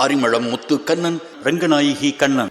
Arimalam Muthu Kannan Ranganayaki Kannan.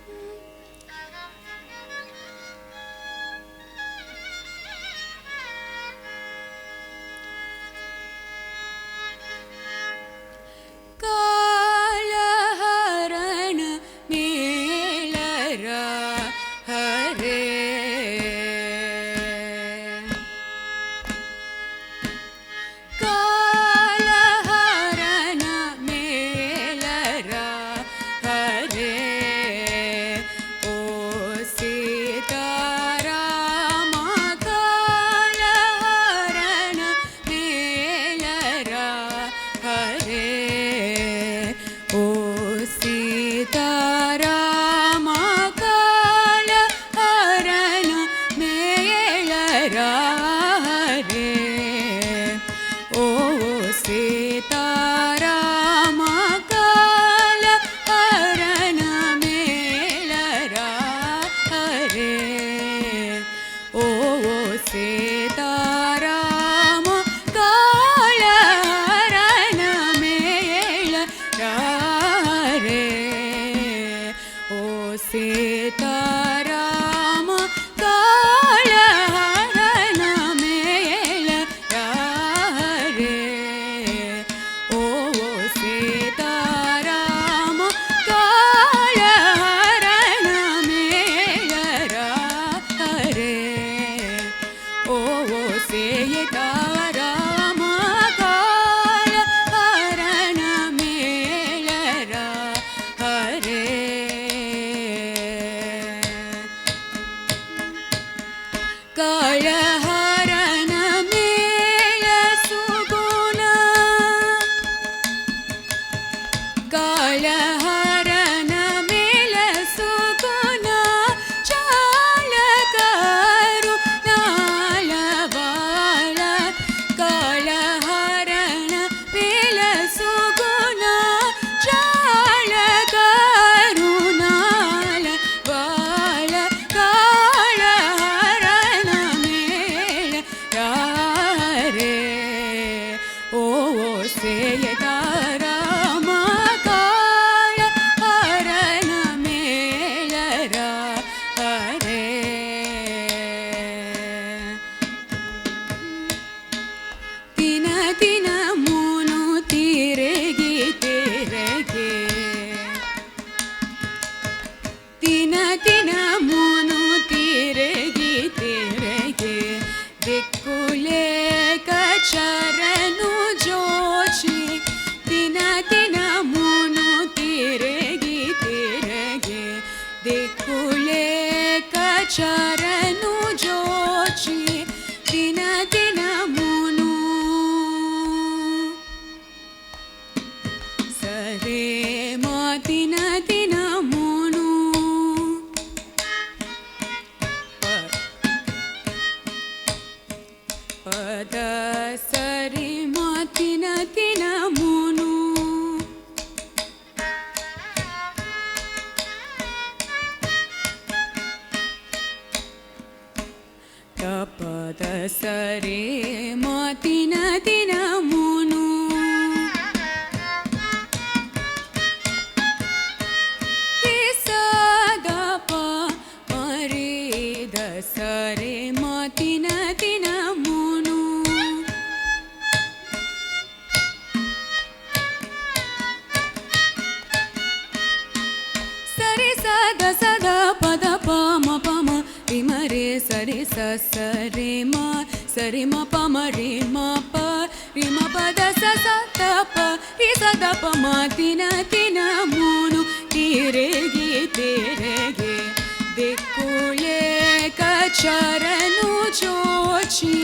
से दा ಕಪದ ಸರೆ ಮಾತಿನದೇ ತಿನ ತಿನ ಮೂನು ತಿರೆಗೆ ತೆರೆಗೆ ದಿಕ್ಕುಲೆ ಕಚರನು ಚೋಚಿ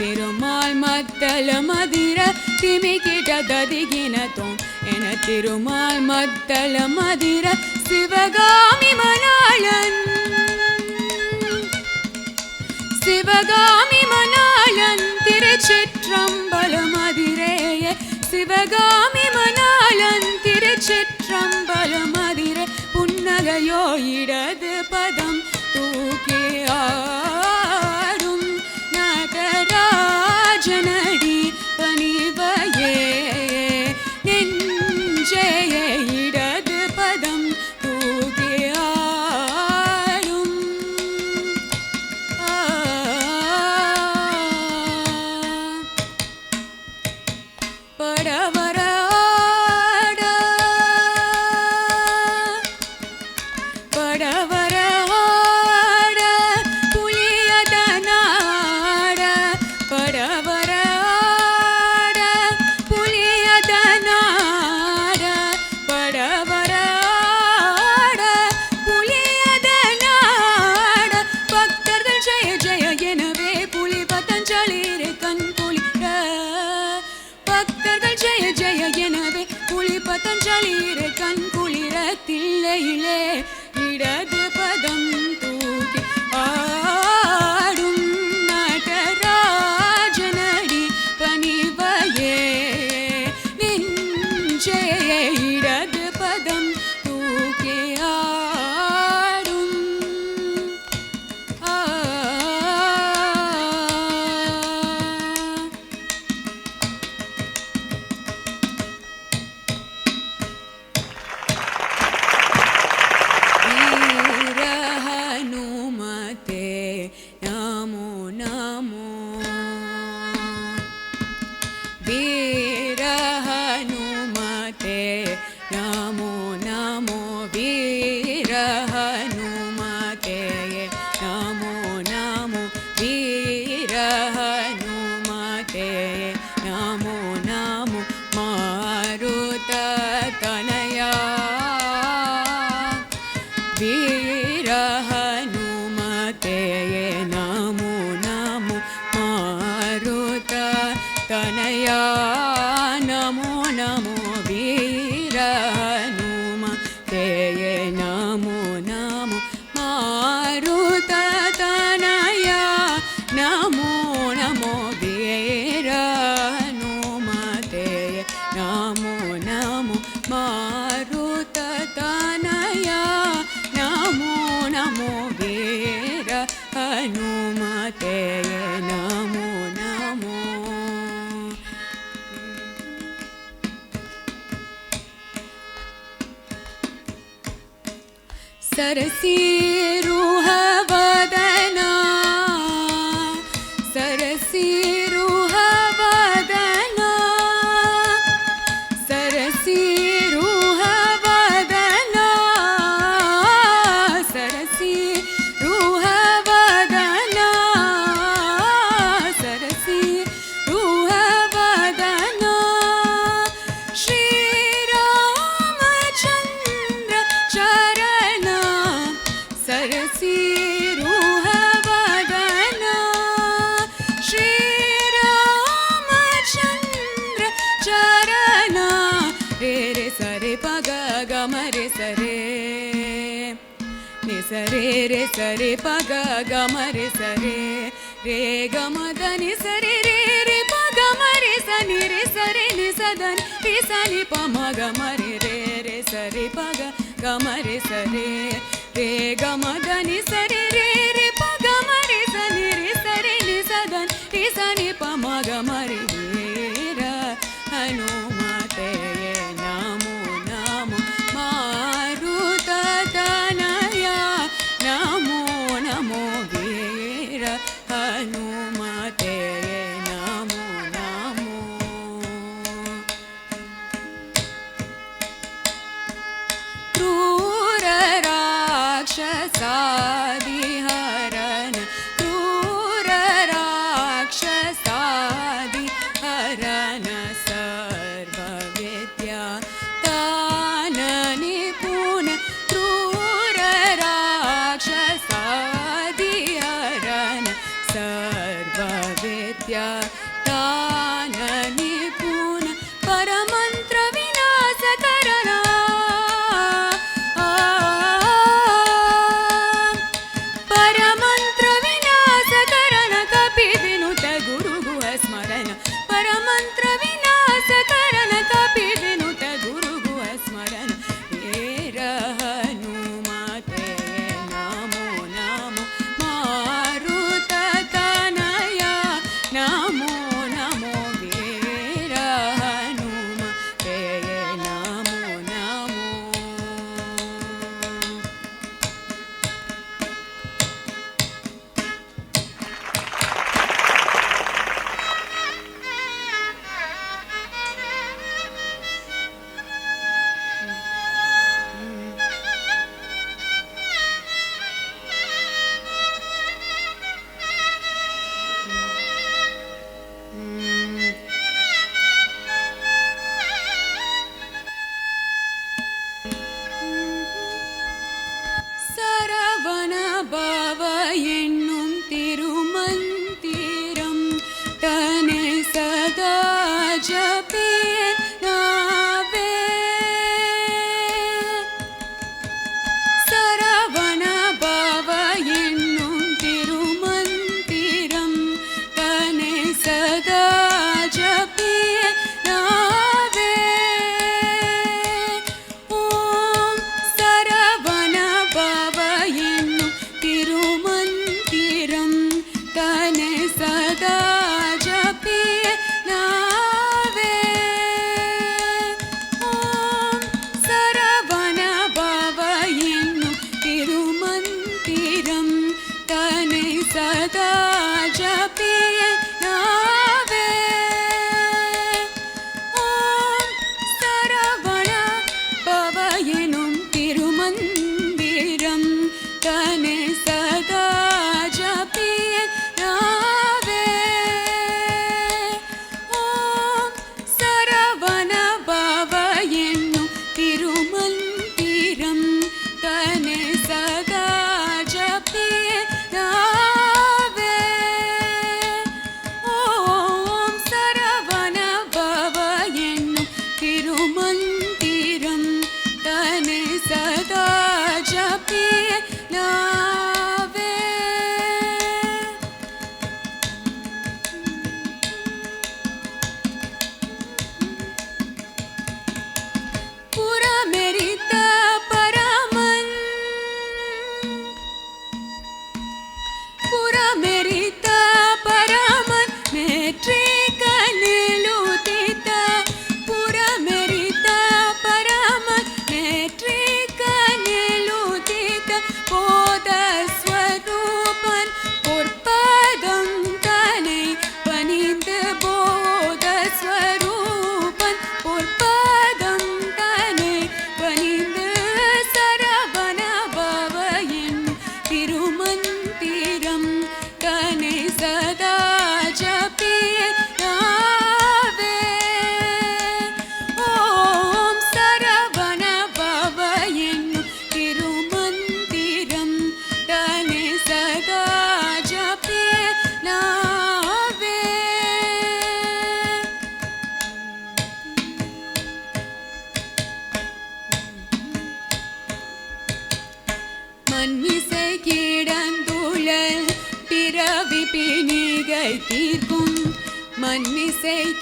பெருமாள் மத்தல மதிர திமிக்கிட்ட ததிகின தோம். என திருமால் மத்தல மதிர சிவகாமி மணாளன். சிவகாமி மணாளன் திருச்சிற்றம்பலம் மதிரேய. சிவகாமி மணாளன் திருச்சிற்றம்பலம் மதிர. புன்னகையோ இடது பதம் தூக்கியா ராஜனடி பணிவையே yeah. சரசீரோ ಸರೆ ನಿ ಸರೆ ರೇ ಸರೆ ಪಗ ಗಮ ರೇ ಸರೆ ರೇ ಗಮ ಧನಿ ಸರಿ ರೇ ರೇ ಪಗ ಮರಿ ಸನಿ ರೇ ಸರಿ ನಿ ಸದನ್ ರೇ ಸನಿ ಪ ಮಗ ಮರಿ ರೇ ರೇ ಸರಿ ಪಗ ಗಮ ರೇ ಸರೆ ರೇ ಗಮ ಧನಿ ಸರಿ ರೇ ರೇ ಪಗ ಮರಿ ಸನಿ ರೇ ಸರಿ ನಿ ಸದನ್ ರೇ ಸನಿ ಪ ಮಗ ಮರಿ ರೇ ರ ಹನು दिहार acı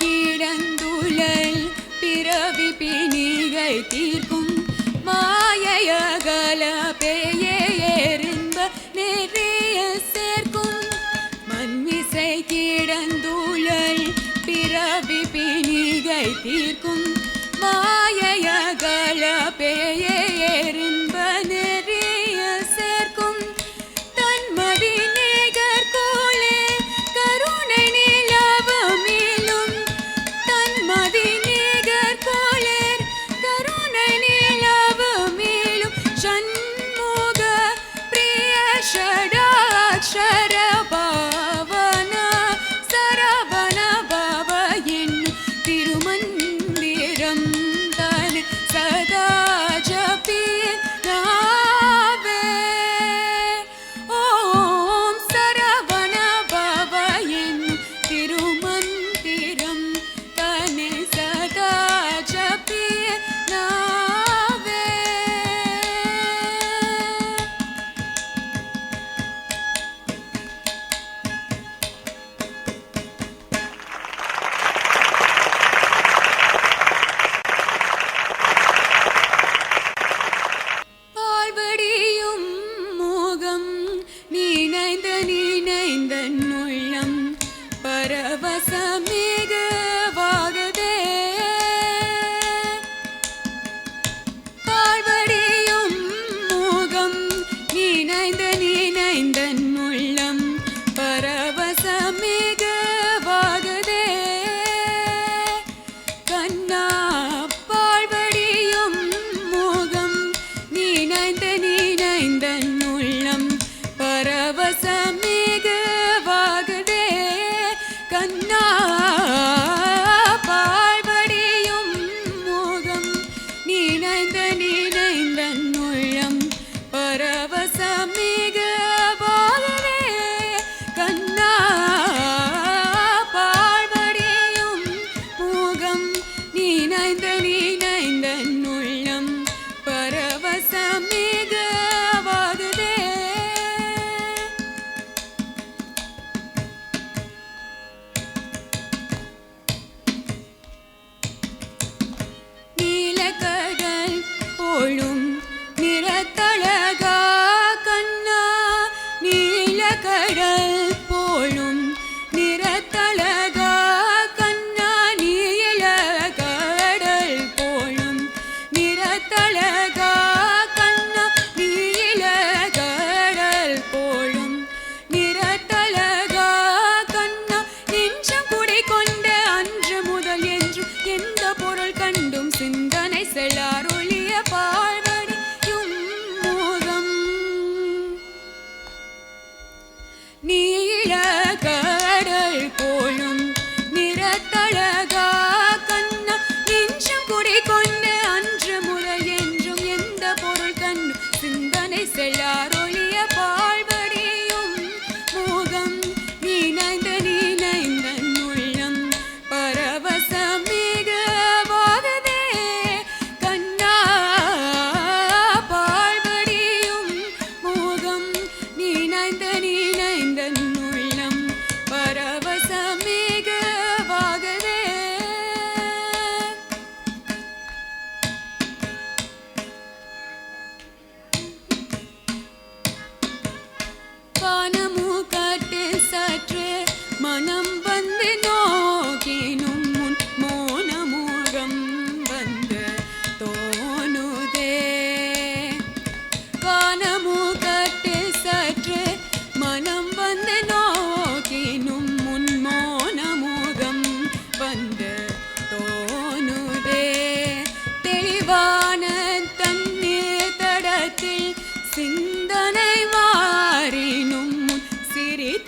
கிடந்துழல் பிறவி பிணிகள் தீர்க்கும்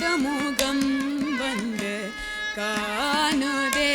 मुगं वन्दे कानुवे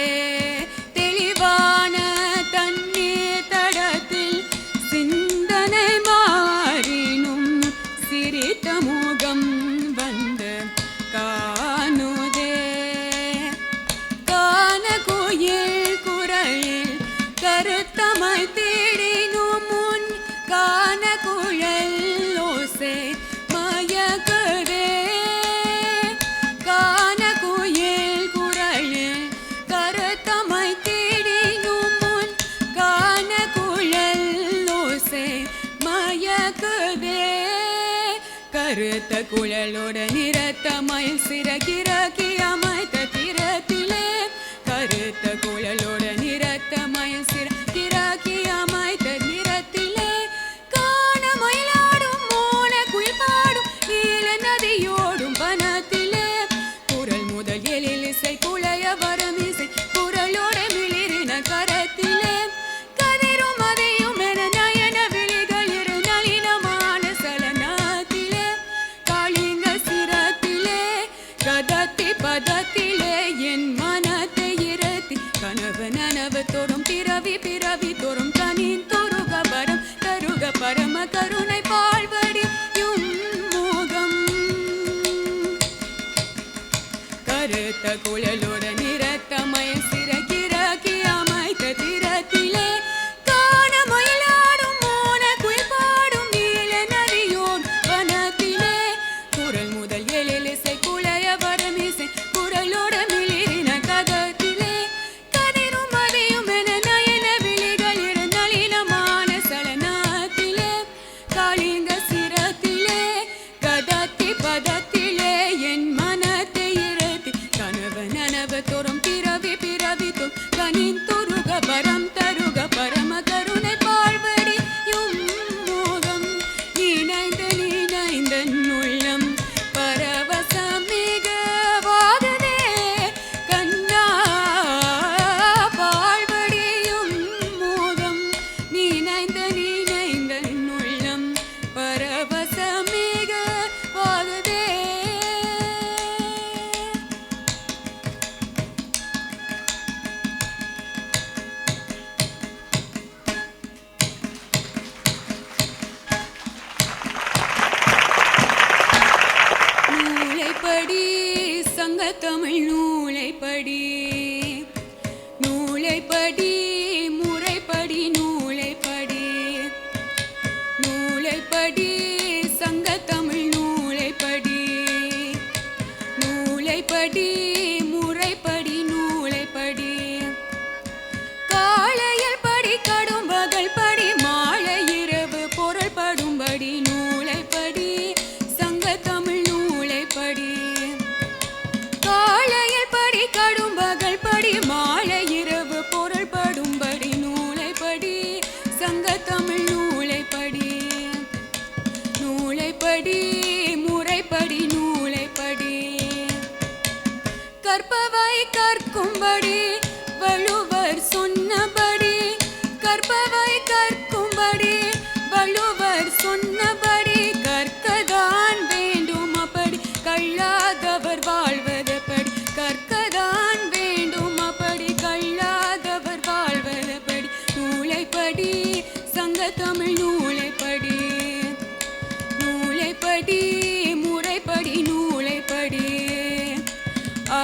குழலோட நிறத்த மயில் சிறகிறக்கி அமைத்த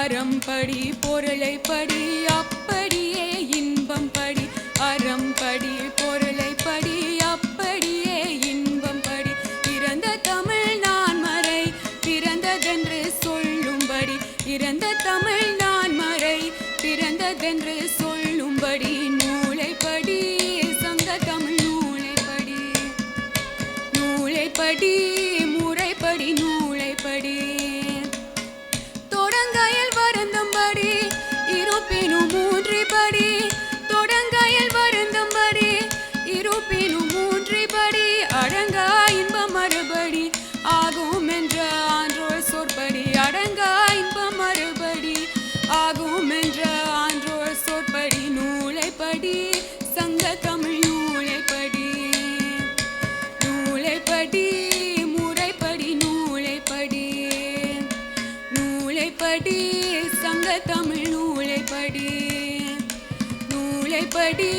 ஆரம் படி பொருளை படி போற்றும் என்ற ஆன்றோர் சொற்படி நூலைப்படி சங்க தமிழ் நூலைப்படி நூலைப்படி முறைப்படி நூலைப்படி நூலைப்படி சங்க தமிழ் நூலைப்படி நூலைப்படி